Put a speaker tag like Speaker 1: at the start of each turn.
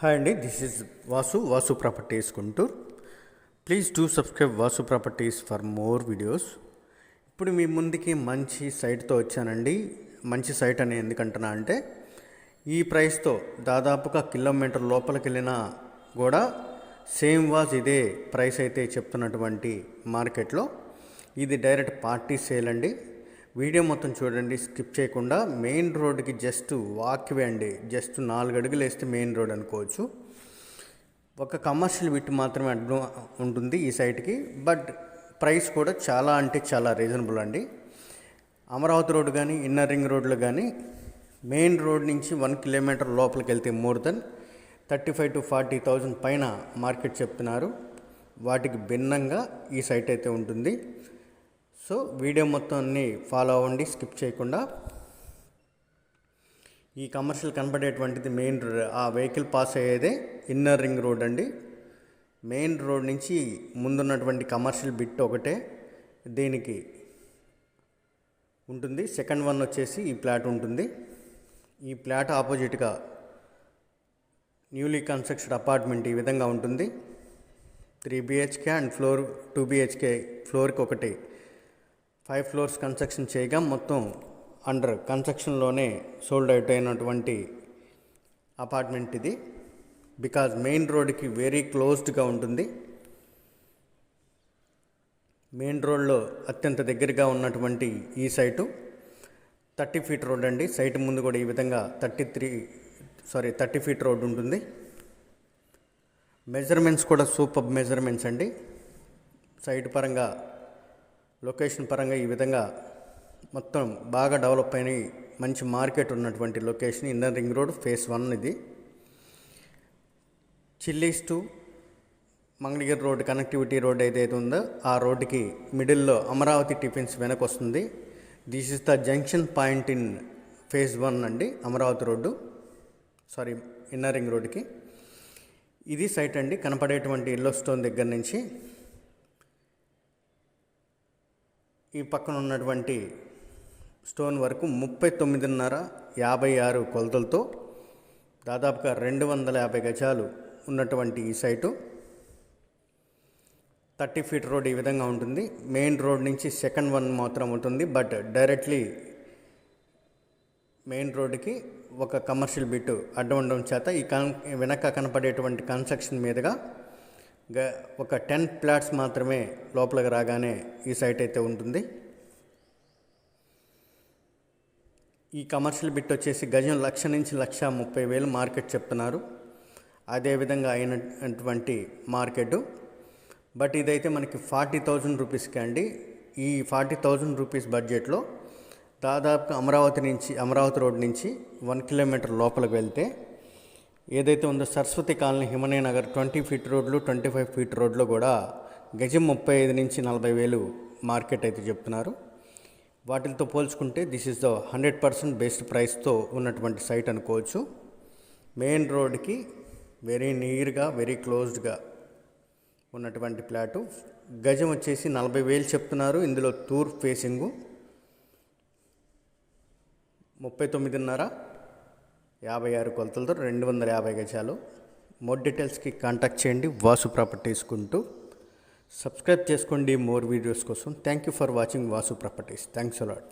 Speaker 1: Hi అండి this is Vasu Vasu properties Guntur. Please do subscribe Vasu properties for more videos. ఇప్పుడు మీ ముందుకి మంచి సైట్తో వచ్చానండి. మంచి సైట్ అని ఎందుకంటున్నా అంటే ఈ ప్రైస్తో దాదాపుగా కిలోమీటర్ లోపలికి వెళ్ళినా కూడా సేమ్ వాజ్ ఇదే ప్రైస్ అయితే చెప్తున్నటువంటి మార్కెట్లో. ఇది డైరెక్ట్ పార్టీ సేల్ అండి. వీడియో మొత్తం చూడండి స్కిప్ చేయకుండా. మెయిన్ రోడ్కి జస్ట్ వాక్వే అండి జస్ట్ నాలుగు అడుగులు వేస్తే మెయిన్ రోడ్ అనుకోవచ్చు. ఒక కమర్షియల్ విట్ మాత్రమే అడ్డు ఉంటుంది ఈ సైట్కి. బట్ ప్రైస్ కూడా చాలా అంటే చాలా రీజనబుల్ అండి. అమరావతి రోడ్ కానీ ఇన్నర్ రింగ్ రోడ్లు కానీ మెయిన్ రోడ్ నుంచి వన్ కిలోమీటర్ లోపలికి వెళ్తే more than thirty five to forty thousand పైన మార్కెట్ చెప్తున్నారు. వాటికి భిన్నంగా ఈ సైట్ అయితే ఉంటుంది. సో వీడియో మొత్తాన్ని ఫాలో అవ్వండి స్కిప్ చేయకుండా. ఈ కమర్షియల్ కనబడేటువంటిది మెయిన్ ఆ వెహికల్ పాస్ అయ్యేదే ఇన్నర్ రింగ్ రోడ్ అండి. మెయిన్ రోడ్ నుంచి ముందున్నటువంటి కమర్షియల్ బిట్ ఒకటే దీనికి ఉంటుంది. సెకండ్ వన్ వచ్చేసి ఈ ప్లాట్ ఉంటుంది. ఈ ప్లాట్ ఆపోజిట్గా న్యూలీ కన్స్ట్రక్షన్ అపార్ట్మెంట్ ఈ విధంగా ఉంటుంది. Three BHK and floor two BHK ఫ్లోర్కి ఒకటి. ఫైవ్ ఫ్లోర్స్ కన్స్ట్రక్షన్ చేయగా మొత్తం అండర్ కన్స్ట్రక్షన్లోనే సోల్డ్ అవుట్ అయినటువంటి అపార్ట్మెంట్ ఇది. బికాజ్ మెయిన్ రోడ్కి వెరీ క్లోజ్డ్గా ఉంటుంది. మెయిన్ రోడ్లో అత్యంత దగ్గరగా ఉన్నటువంటి ఈ సైటు థర్టీ ఫీట్ రోడ్ అండి. సైట్ ముందు కూడా ఈ విధంగా thirty three sorry thirty feet road ఉంటుంది. మెజర్మెంట్స్ కూడా సూపర్ మెజర్మెంట్స్ అండి. సైట్ పరంగా లొకేషన్ పరంగా ఈ విధంగా మొత్తం బాగా డెవలప్ అయిన మంచి మార్కెట్ ఉన్నటువంటి location inner ring road phase one ఇది. Chillies to Mangalagiri road connectivity road ఏదైతే ఉందో ఆ రోడ్డుకి మిడిల్లో అమరావతి టిఫిన్స్ వెనక వస్తుంది this is the junction point in phase one అండి Amaravati road. Sorry inner ring రోడ్డుకి. ఇది సైట్ అండి. కనపడేటువంటి ఇల్లు స్టోన్ దగ్గర నుంచి ఈ పక్కన ఉన్నటువంటి స్టోన్ వరకు ముప్పై తొమ్మిదిన్నర యాభై ఆరు కొలతలతో దాదాపుగా రెండు వందల యాభై గజాలు ఉన్నటువంటి ఈ సైటు. థర్టీ ఫీట్ రోడ్ ఈ విధంగా ఉంటుంది. మెయిన్ రోడ్ నుంచి సెకండ్ వన్ మాత్రం ఉంటుంది. బట్ డైరెక్ట్లీ మెయిన్ రోడ్డుకి ఒక కమర్షియల్ బిట్ అడ్డం ఉండడం చేత ఈ కన్ వెనక కనపడేటువంటి కన్స్ట్రక్షన్ మీదుగా ఒక టెన్ ప్లాట్స్ మాత్రమే లోపలికి రాగానే ఈ సైట్ అయితే ఉంటుంది. ఈ కమర్షియల్ బిట్ వచ్చేసి గజం లక్ష నుంచి లక్ష ముప్పై వేలు మార్కెట్ చెప్తున్నారు. అదేవిధంగా అయినటువంటి మార్కెట్. బట్ ఇదైతే మనకి ఫార్టీ థౌజండ్ రూపీస్కి అండి. ఈ ఫార్టీ థౌజండ్ రూపీస్ బడ్జెట్లో దాదాపు అమరావతి నుంచి అమరావతి రోడ్ నుంచి వన్ కిలోమీటర్ లోపలికి వెళ్తే ఏదైతే ఉందో సరస్వతి కాలనీ హిమనయ నగర్ ట్వంటీ ఫీట్ రోడ్లు ట్వంటీ ఫైవ్ ఫీట్ రోడ్లో కూడా గజం ముప్పై ఐదు నుంచి నలభై వేలు మార్కెట్ అయితే చెప్తున్నారు. వాటితో పోల్చుకుంటే this is the hundred percent best ప్రైస్తో ఉన్నటువంటి సైట్ అనుకోవచ్చు. మెయిన్ రోడ్కి వెరీ నియర్గా వెరీ క్లోజ్డ్గా ఉన్నటువంటి ప్లాటు గజం వచ్చేసి నలభై వేలు చెప్తున్నారు. ఇందులో తూర్పు ఫేసింగు ముప్పై తొమ్మిదిన్నర యాభై ఆరు కొలతలతో రెండు వందల యాభై గజాలు. మోర్ డీటెయిల్స్కి కాంటాక్ట్ చేయండి. వాసు ప్రాపర్టీస్ కుంటూ సబ్స్క్రైబ్ చేసుకోండి. మోర్ వీడియోస్ కోసం. Thank you for watching Vasu properties. Thanks a lot